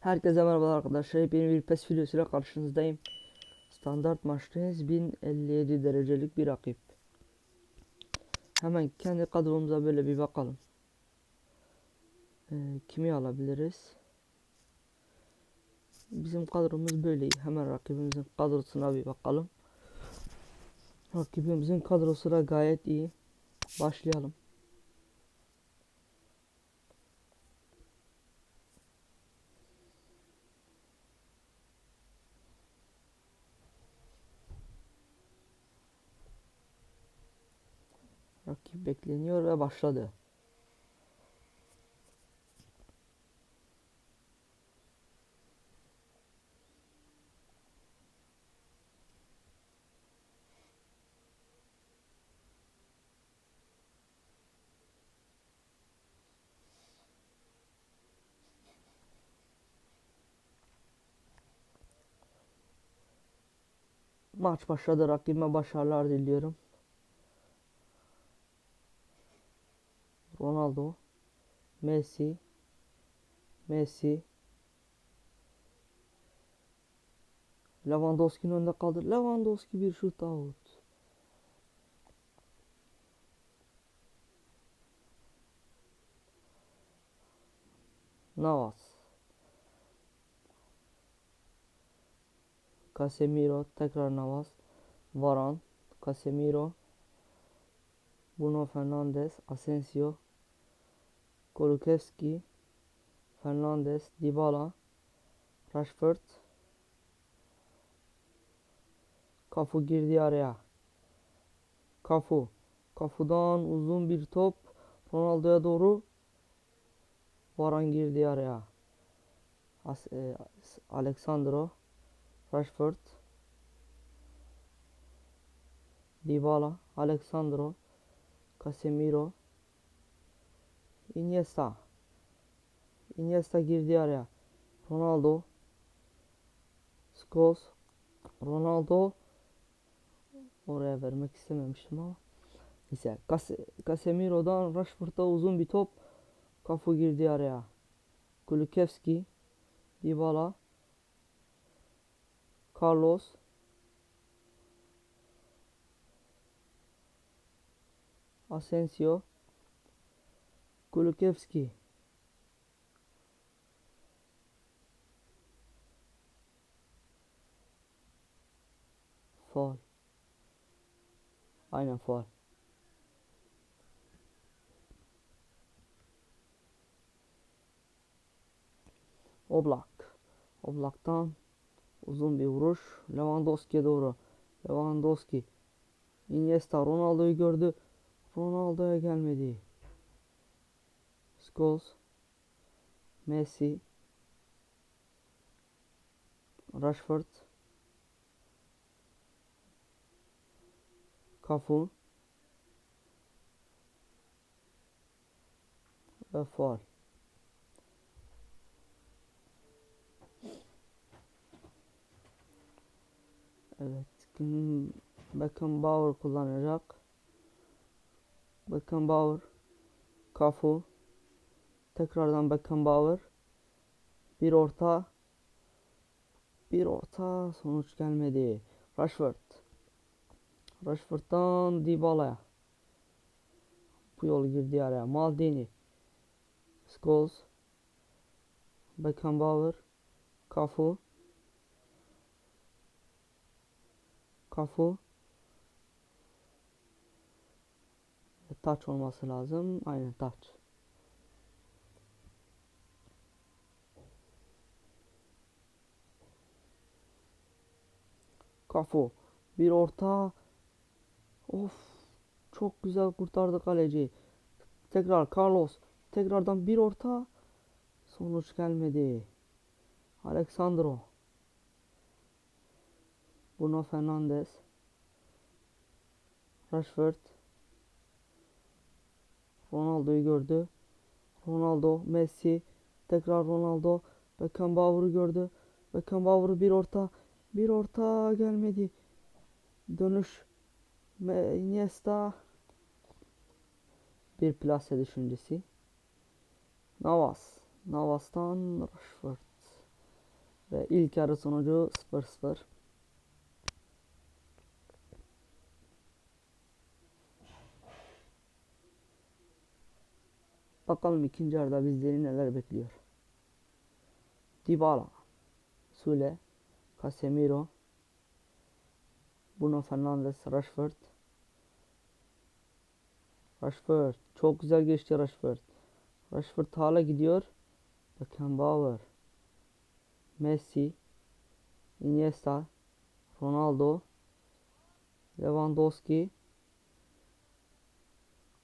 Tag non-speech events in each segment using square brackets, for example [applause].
Herkese merhaba arkadaşlar. Yeni bir PES videosuyla karşınızdayım. Standart maçtayız. 1057 derecelik bir rakip. Hemen kendi kadromuza böyle bir bakalım. Ee, kimi alabiliriz? Bizim kadromuz böyle. Hemen rakibimizin kadrosuna bir bakalım. Rakibimizin kadrosu da gayet iyi. Başlayalım. Rakip bekleniyor ve başladı. Maç başladı. Rakibime başarılar diliyorum. Ronaldo, Messi, Messi, Lewandowski'nin önünde kaldı. Lewandowski bir şut out. Navas. Casemiro tekrar Navas. Varan, Casemiro, Bruno Fernandes, Asensio, Kulusevski, Fernandes, Dybala, Rashford, Kafu girdi araya. Kafu. Kafu'dan uzun bir top Ronaldo'ya doğru. Varan girdi araya. As e, Alexandro, Rashford, Dybala, Alexandro, Casemiro, Iniesta. Iniesta girdi araya. Ronaldo. Scholes. Ronaldo. Oraya vermek istememiştim ama. Neyse. Cas Casemiro'dan Rashford'a uzun bir top. Kafu girdi araya. Kulusevski. Dybala. Carlos. Asensio. Kulusevski. Faul. Aynen faul. Oblak. Oblak'tan uzun bir vuruş. Lewandowski'ye doğru. Lewandowski. Iniesta Ronaldo'yu gördü. Ronaldo'ya gelmedi. Scholes. Messi. Rashford. Cafu. Ve faul. Evet. Beckenbauer kullanacak. Beckenbauer. Cafu. Tekrardan Beckenbauer. Bir orta. Bir orta. Sonuç gelmedi. Rashford. Rashford'dan Dybala'ya. Bu yol girdi araya. Maldini. Scholes. Beckenbauer. Cafu. Cafu. Touch olması lazım. Aynen touch. Cafu. Bir orta. Of. Çok güzel kurtardı kaleci. Tekrar Carlos. Tekrardan bir orta. Sonuç gelmedi. Alexandro. Bruno Fernandes. Rashford. Ronaldo'yu gördü. Ronaldo, Messi. Tekrar Ronaldo. Beckenbauer'ı gördü. Beckenbauer bir orta. Bir orta gelmedi. Dönüş. Iniesta. Bir plase düşüncesi. Navas. Navas'tan Rashford. İlk yarı sonucu 0-0. Bakalım ikinci yarıda bizleri neler bekliyor. Dybala, Sule, Casemiro, Bruno Fernandes, Rashford. Rashford. Çok güzel geçti Rashford. Rashford hala gidiyor. Beckenbauer. Messi. Iniesta. Ronaldo. Lewandowski.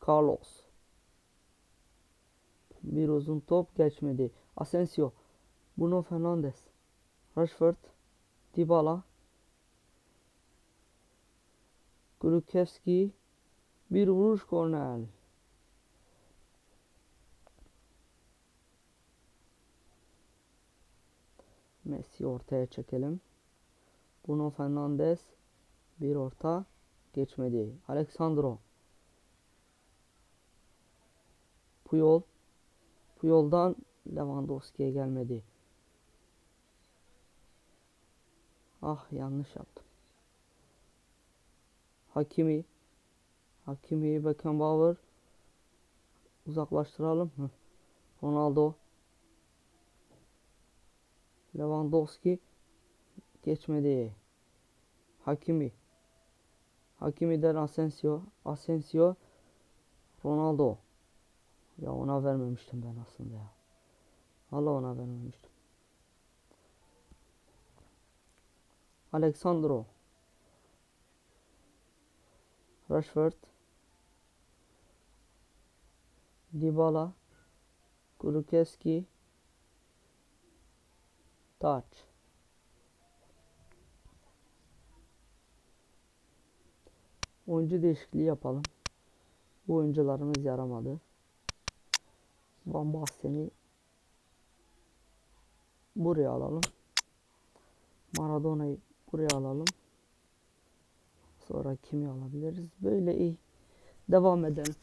Carlos. Bir uzun top geçmedi. Asensio. Bruno Fernandes. Rashford. Dybala. Kulusevski. Bir vuruş korner. Messi ortaya çekelim. Bruno Fernandes bir orta geçmedi. Alexandro Puyol Puyol'dan Lewandowski'ye gelmedi. Ah yanlış yaptım. Hakimi Hakimi Beckenbauer uzaklaştıralım. Hı. Ronaldo Lewandowski geçmedi. Hakimi Hakimi'den Asensio Asensio Ronaldo ya ona vermemiştim ben aslında ya. Allah ona vermemiştim. Alexandro Rashford Dybala Kulusevski Taç Oyuncu değişikliği yapalım. Bu oyuncularımız yaramadı. Van Basten'i buraya alalım. Maradona'yı buraya alalım. Sonra kimi alabiliriz? Böyle iyi. Devam edelim.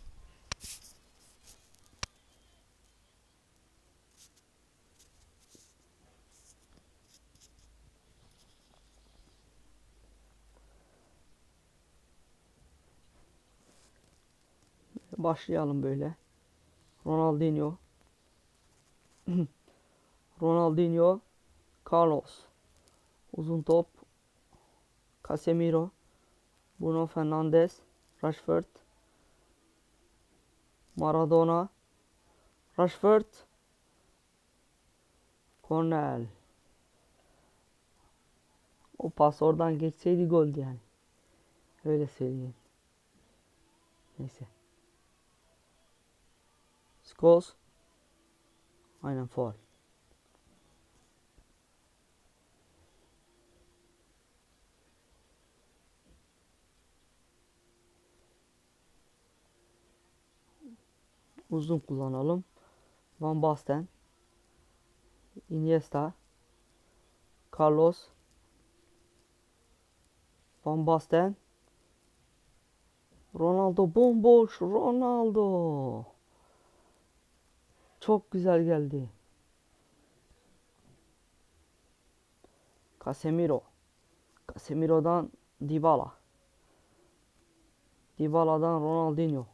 Başlayalım böyle. Ronaldinho. [clears throat] Ronaldinho. Carlos. Uzun top. Casemiro. Bruno Fernandes. Rashford. Maradona. Rashford. Cornel. O pas oradan geçseydi goldü yani. Öyle söyleyeyim. Neyse. Scholes. Aynen faul. Uzun kullanalım. Van Basten. Iniesta. Carlos. Van Basten. Ronaldo bomboş. Ronaldo. Çok güzel geldi. Casemiro. Casemiro'dan Dybala. Dybala'dan Ronaldinho.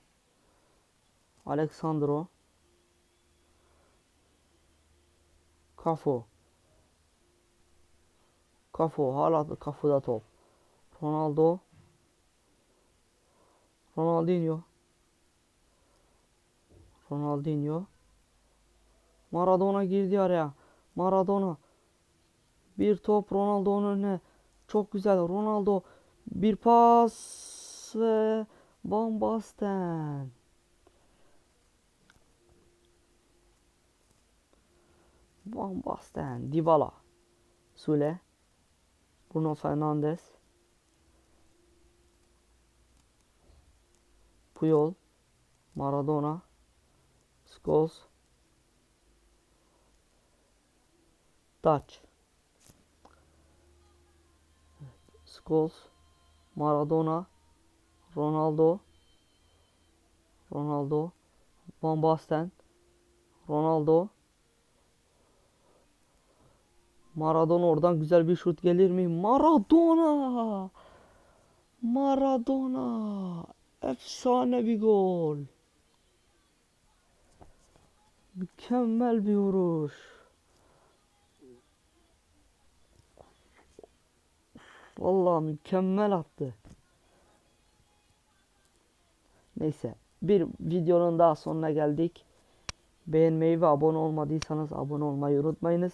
Alexandro. Cafu. Cafu hala Cafu'da top. Ronaldo. Ronaldinho. Ronaldinho. Maradona girdi araya. Maradona. Bir top Ronaldo'nun önüne. Çok güzel. Ronaldo bir pas ve Van Basten. Van Basten. Dybala. Sule. Bruno Fernandes. Puyol. Maradona. Scholes. Taç. Scholes. Maradona. Ronaldo. Ronaldo. Van Basten. Ronaldo. Maradona oradan güzel bir şut gelir mi? Maradona! Maradona! Efsane bir gol. Mükemmel bir vuruş. Vallahi mükemmel attı. Neyse, bir videonun daha sonuna geldik. Beğenmeyi ve abone olmadıysanız abone olmayı unutmayınız.